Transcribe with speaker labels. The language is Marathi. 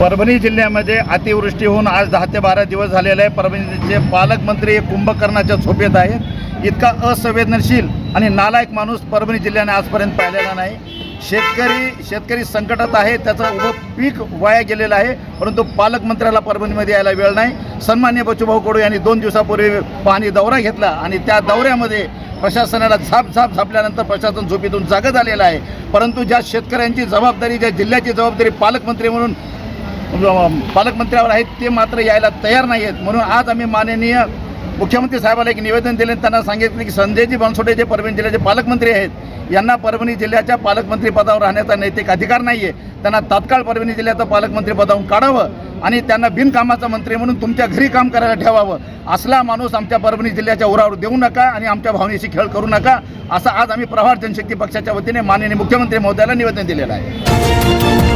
Speaker 1: परभणी जिल्ह्यामध्ये अतिवृष्टी होऊन आज दहा ते बारा दिवस झालेले आहे. परभणीचे पालकमंत्री हे कुंभकर्णाच्या झोपेत आहेत इतका असंवेदनशील आणि नालायक माणूस परभणी जिल्ह्याने आजपर्यंत पाहिलेला नाही. शेतकरी शेतकरी संकटात आहे. त्याचं उभं पीक वाया गेलेलं आहे. परंतु पालकमंत्र्याला परभणीमध्ये यायला वेळ नाही. सन्मान्य बचूभाऊ कडू यांनी दोन दिवसापूर्वी पाहणी दौरा घेतला आणि त्या दौऱ्यामध्ये प्रशासनाला झाप झाप झापल्यानंतर प्रशासन झोपेतून जागं झालेलं आहे. परंतु ज्या शेतकऱ्यांची जबाबदारी ज्या जिल्ह्याची जबाबदारी पालकमंत्री म्हणून पालकमंत्र्यावर आहेत ते मात्र यायला तयार नाही आहेत म्हणून आज आम्ही माननीय मुख्यमंत्री साहेबाला एक निवेदन दिले त्यांना सांगितले की संजयजी बनसोडे जे परभणी जिल्ह्याचे पालकमंत्री आहेत यांना परभणी जिल्ह्याच्या पालकमंत्री पदावर राहण्याचा नैतिक अधिकार नाही आहे त्यांना तात्काळ परभणी जिल्ह्याचं पालकमंत्री पदावरून काढावं आणि त्यांना बिनकामाचा मंत्री म्हणून तुमच्या घरी काम करायला ठेवावं. असला माणूस आमच्या परभणी जिल्ह्याच्या उरावर देऊ नका आणि आमच्या भावनेशी खेळ करू नका असं आज आम्ही प्रवार जनशक्ती पक्षाच्या वतीने माननीय मुख्यमंत्री महोदयाला निवेदन दिलेलं आहे.